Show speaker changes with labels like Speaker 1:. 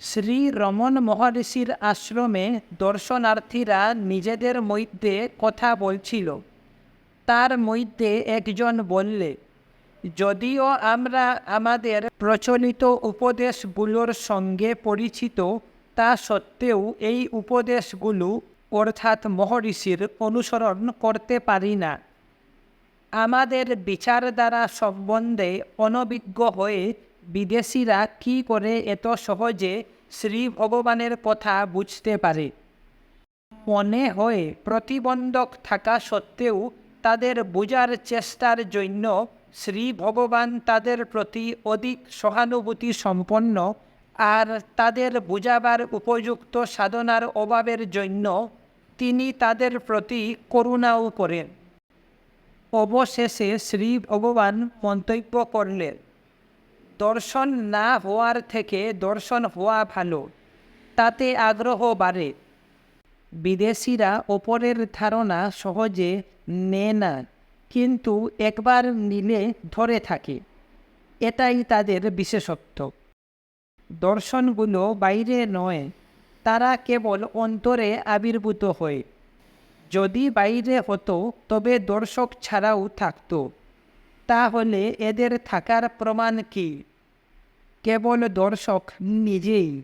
Speaker 1: শ্রী রমন মহর্ষির আশ্রমে দর্শনার্থীরা নিজেদের মধ্যে কথা বলছিল। তার মধ্যে একজন বললে, যদিও আমরা আমাদের প্রচলিত উপদেশগুলোর সঙ্গে পরিচিত, তা সত্ত্বেও এই উপদেশগুলো অর্থাৎ মহর্ষির অনুসরণ করতে পারি না। আমাদের বিচার দ্বারা সম্বন্ধে অনভিজ্ঞ হয়ে বিদেশিরা কী করে এত সহজে শ্রী ভগবানের কথা বুঝতে পারে? মনে হয় প্রতিবন্ধক থাকা সত্ত্বেও তাদের বোঝার চেষ্টার জন্য শ্রী ভগবান তাদের প্রতি অধিক সহানুভূতি সম্পন্ন আর তাদের বুঝাবার উপযুক্ত সাধনার অভাবের জন্য তিনি তাদের প্রতি করুণাও করেন। অবশেষে শ্রী ভগবান মন্তব্য করলেন দর্শন না হওয়ার থেকে দর্শন হওয়া ভালো, তাতে আগ্রহ বাড়ে। বিদেশিরা ওপরের ধারণা সহজে নেয় না, কিন্তু একবার নিলে ধরে থাকে। এটাই তাদের বিশেষত্ব। দর্শনগুলো বাইরে নয়, তারা কেবল অন্তরে আবির্ভূত হয়। যদি বাইরে হতো, তবে দর্শক ছাড়াও থাকতো। তাহলে এদের থাকার প্রমাণ কি? কেবল দর্শক নিজেই।